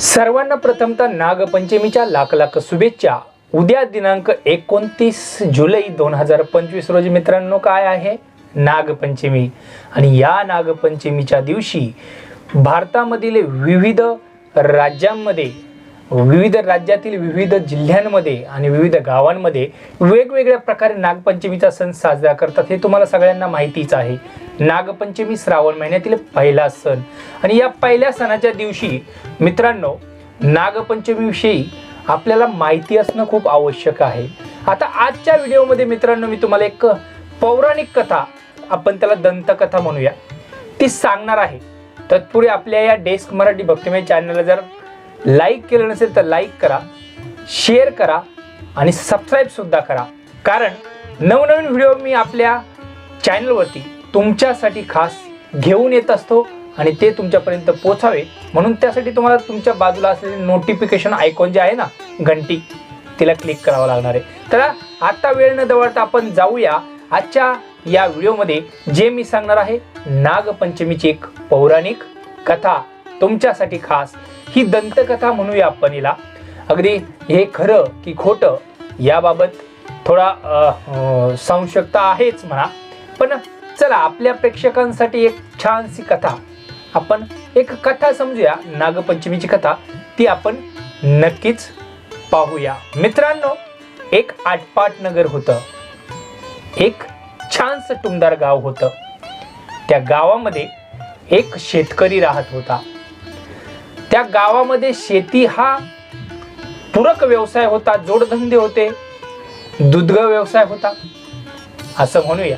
सर्वांना प्रथमतः नागपंचमीच्या लाख लाख शुभेच्छा. उद्या दिनांक एकोणतीस जुलै दोन हजार पंचवीस रोजी मित्रांनो काय आहे? नागपंचमी. आणि या नागपंचमीच्या दिवशी भारतामधील विविध राज्यांमध्ये विविध राज्यातील विविध जिल्ह्यांमध्ये आणि विविध गावांमध्ये वेगवेगळ्या प्रकारे नागपंचमीचा सण साजरा करतात हे तुम्हाला सगळ्यांना माहितीच आहे. नागपंचमी श्रावण महिन्यातील पहिला सण. आणि या पहिल्या सणाच्या दिवशी मित्रांनो नागपंचमीविषयी आपल्याला माहिती असणं खूप आवश्यक आहे. आता आजच्या व्हिडिओमध्ये मित्रांनो मी तुम्हाला एक पौराणिक कथा आपण त्याला दंतकथा म्हणूया. ती सांगणार आहे. तत्पूर्वी आपल्या या डेस्क मराठी भक्तिमय चॅनलला जर लाईक केलं नसेल तर लाईक करा शेअर करा आणि सबस्क्राईबसुद्धा करा. कारण नवनवीन व्हिडिओ मी आपल्या चॅनलवरती तुमच्यासाठी खास घेऊन येत असतो आणि ते तुमच्यापर्यंत पोचावे म्हणून त्यासाठी तुम्हाला तुमच्या बाजूला असलेले नोटिफिकेशन आयकॉन जे आहे ना घंटी तिला क्लिक करावं लागणार आहे. तर आत्ता वेळ न दवडता आपण जाऊया आजच्या या व्हिडिओमध्ये जे मी सांगणार आहे नागपंचमीची एक पौराणिक कथा. तुमच्यासाठी खास ही दंतकथा म्हणूया आपण हिला. अगदी हे खरं की खोटं याबाबत थोडा अ, आहेच म्हणा. पण चला आपल्या प्रेक्षकांसाठी एक छानशी कथा. आपण एक कथा समजूया नागपंचमीची कथा. ती आपण नक्कीच पाहूया. मित्रांनो एक आटपाट नगर होतं. एक छानसं टुमदार गाव होतं. त्या गावामध्ये एक शेतकरी राहत होता. त्या गावामध्ये शेती हा पूरक व्यवसाय होता जोडधंदे होते दुधग व्यवसाय होता असं म्हणूया.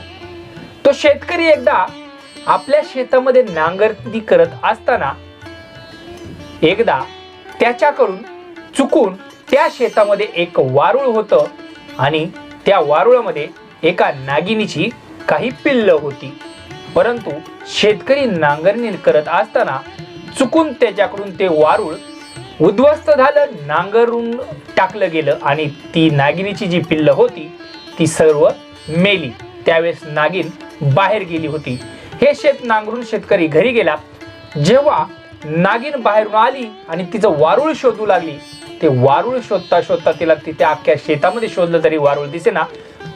तो शेतकरी एकदा आपल्या शेतामध्ये नांगरणी करत असताना एकदा त्याच्याकडून चुकून त्या शेतामध्ये एक वारुळ होतं आणि त्या वारुळामध्ये एका नागिनीची काही पिल्ल होती. परंतु शेतकरी नांगरणी करत असताना चुकून त्याच्याकडून ते वारुळ उद्ध्वस्त झालं नांगरून टाकलं गेलं आणि ती नागिनीची जी पिल्लं होती ती सर्व मेली. त्यावेळेस नागिन बाहेर गेली होती. हे शेत नांगरून शेतकरी घरी गेला. जेव्हा नागिन बाहेरून आली आणि तिचं वारुळ शोधू लागली ते वारुळ शोधता शोधता तिला तिथे अख्ख्या शेतामध्ये शोधलं तरी वारुळ दिसेना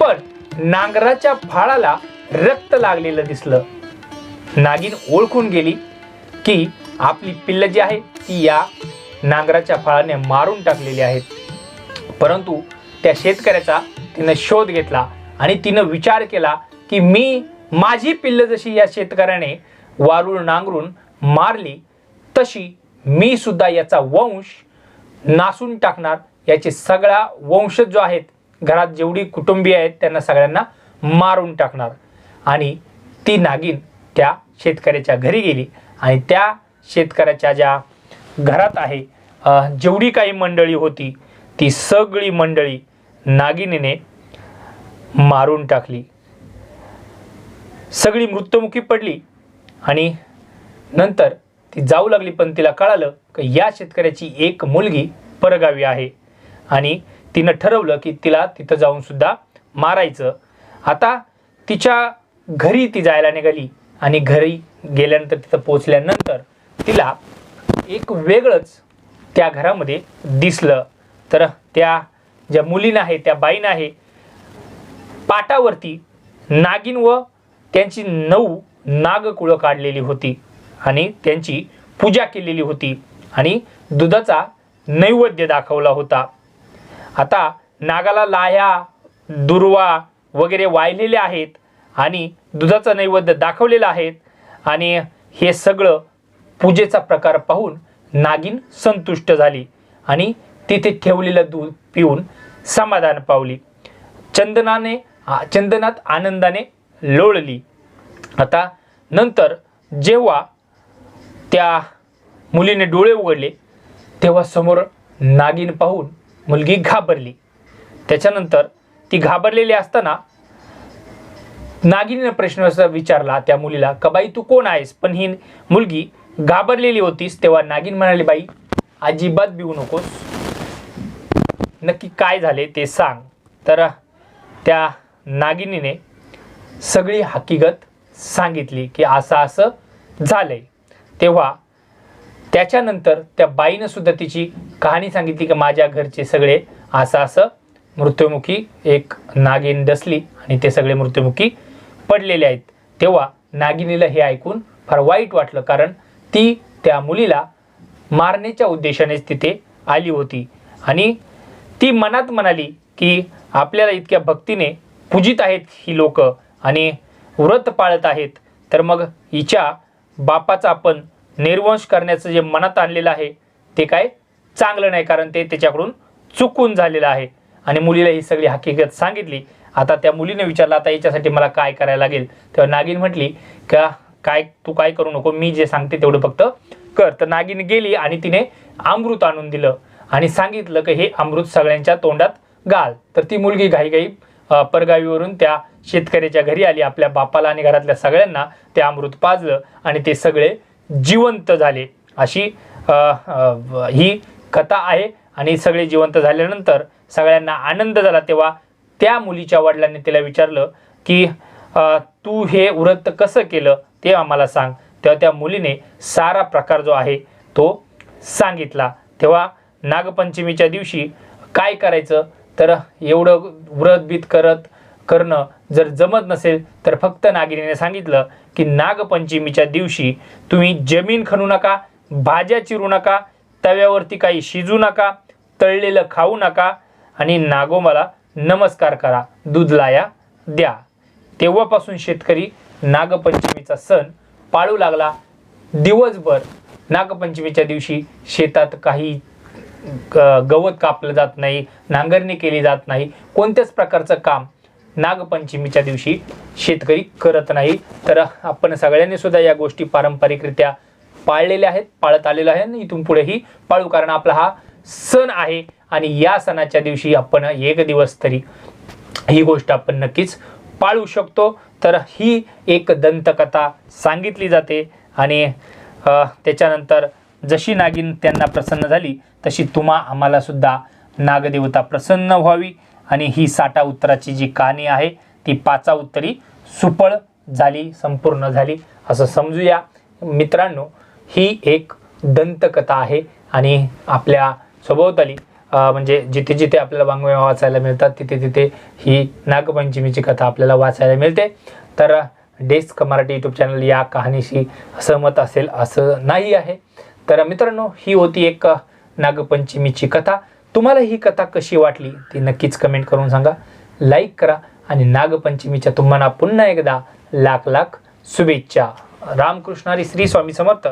पण नांगराच्या फाळाला रक्त लागलेलं दिसलं. नागिन ओळखून गेली की आपली पिल्ल जी आहे ती या नांगराच्या फळाने मारून टाकलेली आहेत. परंतु त्या शेतकऱ्याचा तिनं शोध घेतला आणि तिनं विचार केला की मी माझी पिल्ल जशी या शेतकऱ्याने वारूळ नांगरून मारली तशी मी सुद्धा याचा वंश नासून टाकणार. याचे सगळा वंशज जो आहेत घरात जेवढी कुटुंबीय आहेत त्यांना सगळ्यांना मारून टाकणार. आणि ती नागिन त्या शेतकऱ्याच्या घरी गेली आणि त्या शेतकऱ्याच्या ज्या घरात आहे जेवढी काही मंडळी होती ती सगळी मंडळी नागिनीने मारून टाकली. सगळी मृत्युमुखी पडली आणि नंतर ती जाऊ लागली पण तिला कळालं की या शेतकऱ्याची एक मुलगी परगावी आहे आणि तिनं ठरवलं की तिला तिथं जाऊन सुद्धा मारायचं. आता तिच्या घरी ती जायला निघाली आणि घरी गेल्यानंतर तिथं पोचल्यानंतर तिला एक वेगळंच त्या घरामध्ये दिसलं. तर त्या ज्या मुलीनं आहे त्या बाईनं आहे पाटावरती नागिन व त्यांची नऊ नागकुळं काढलेली होती आणि त्यांची पूजा केलेली होती आणि दुधाचा नैवेद्य दाखवला होता. आता नागाला लाह्या दुर्वा वगैरे वाहिलेले आहेत आणि दुधाचा नैवेद्य दाखवलेला आहेत आणि हे सगळं पूजेचा प्रकार पाहून नागिन संतुष्ट झाली आणि तिथे ठेवलेलं दूध पिऊन समाधान पावली. चंदनाने चंदनात आनंदाने लोळली. आता नंतर जेव्हा त्या मुलीने डोळे उघडले तेव्हा समोर नागिन पाहून मुलगी घाबरली. त्याच्यानंतर ती घाबरलेली असताना नागिनीनं प्रश्न असा विचारला त्या मुलीला का बाई तू कोण आहेस? पण ही मुलगी घाबरलेली होतीस तेव्हा नागिन म्हणाली बाई अजिबात भिवू नकोस. नक्की काय झाले ते सांग. तर त्या नागिनीने सगळी हकीकत सांगितली की असं असं झालंय. तेव्हा त्याच्यानंतर त्या बाईनं सुद्धा तिची कहाणी सांगितली की माझ्या घरचे सगळे असं असं मृत्युमुखी एक नागिन डसली आणि ते सगळे मृत्युमुखी पडलेले आहेत. तेव्हा नागिनीला हे ऐकून फार वाईट वाटलं कारण ती त्या मुलीला मारण्याच्या उद्देशानेच तिथे आली होती. आणि ती मनात म्हणाली की आपल्याला इतक्या भक्तीने पूजित आहेत ही लोक आणि व्रत पाळत आहेत तर मग हिच्या बापाचा आपण निर्वंश करण्याचं जे मनात आणलेलं आहे ते काय चांगलं नाही कारण ते त्याच्याकडून चुकून झालेलं आहे. आणि मुलीला ही सगळी हकीकत सांगितली. आता त्या मुलीने विचारलं आता याच्यासाठी मला काय करायला लागेल? तेव्हा नागिन म्हटली का काय तू काय करू नको मी जे सांगते तेवढं फक्त कर. तर नागिन गेली आणि तिने अमृत आणून दिलं आणि सांगितलं की हे अमृत सगळ्यांच्या तोंडात घाल. तर ती मुलगी घाईघाई परगावीवरून त्या शेतकऱ्याच्या घरी आली. आपल्या बापाला आणि घरातल्या सगळ्यांना ते अमृत पाजलं आणि ते सगळे जिवंत झाले. अशी ही कथा आहे आणि सगळे जिवंत झाल्यानंतर सगळ्यांना आनंद झाला. तेव्हा त्या मुलीच्या वडिलांनी तिला विचारलं की तू हे व्रत कसं केलं ते आम्हाला सांग. तेव्हा त्या मुलीने सारा प्रकार जो आहे तो सांगितला. तेव्हा नागपंचमीच्या दिवशी काय करायचं? तर एवढं व्रत बीत करत करणं जर जमत नसेल तर फक्त नागिनीने सांगितलं की नागपंचमीच्या दिवशी तुम्ही जमीन खणू नका भाज्या चिरू नका तव्यावरती काही शिजू नका तळलेलं खाऊ नका आणि नागोमाला नमस्कार करा. दूध लाया द्या. तेव्हापासून शेतकरी नागपंचमीचा सण पाळू लागला. दिवसभर नागपंचमीच्या दिवशी शेतात काही गवत कापलं जात नाही नांगरणी केली जात नाही. कोणत्याच प्रकारचं काम नागपंचमीच्या दिवशी शेतकरी करत नाही. तर आपण सगळ्यांनी सुद्धा या गोष्टी पारंपरिकरित्या पाळलेल्या आहेत पाळत आलेल्या आहेत आणि इथून पुढेही पाळू. कारण आपला हा सण आहे आणि या सणाच्या दिवशी आपण एक दिवस तरी ही गोष्ट आपण नक्कीच पाळू शकतो. तर ही एक दंतकथा सांगितली जाते आणि त्याच्यानंतर जशी नागिन त्यांना प्रसन्न झाली तशी तुम्हा आम्हालासुद्धा नागदेवता प्रसन्न व्हावी आणि ही साठा उत्तराची जी कहाणी आहे ती पाचा उत्तरी सुपळ झाली संपूर्ण झाली. असं समजूया. मित्रांनो ही एक दंतकथा आहे आणि आपल्या सभोवताली म्हणजे जिथे जिथे आपल्याला वाङ्मय वाचायला मिळतात तिथे तिथे ही नागपंचमीची कथा आपल्याला वाचायला मिळते. तर डेस्क मराठी यूट्यूब चॅनल या कहाणीशी सहमत असेल असं नाही आहे. तर मित्रांनो ही होती एक नागपंचमीची कथा. तुम्हाला ही कथा कशी वाटली ती नक्कीच कमेंट करून सांगा. लाईक करा आणि नागपंचमीच्या तुम्हाला पुन्हा एकदा लाख लाख शुभेच्छा. रामकृष्णारी श्री स्वामी समर्थ.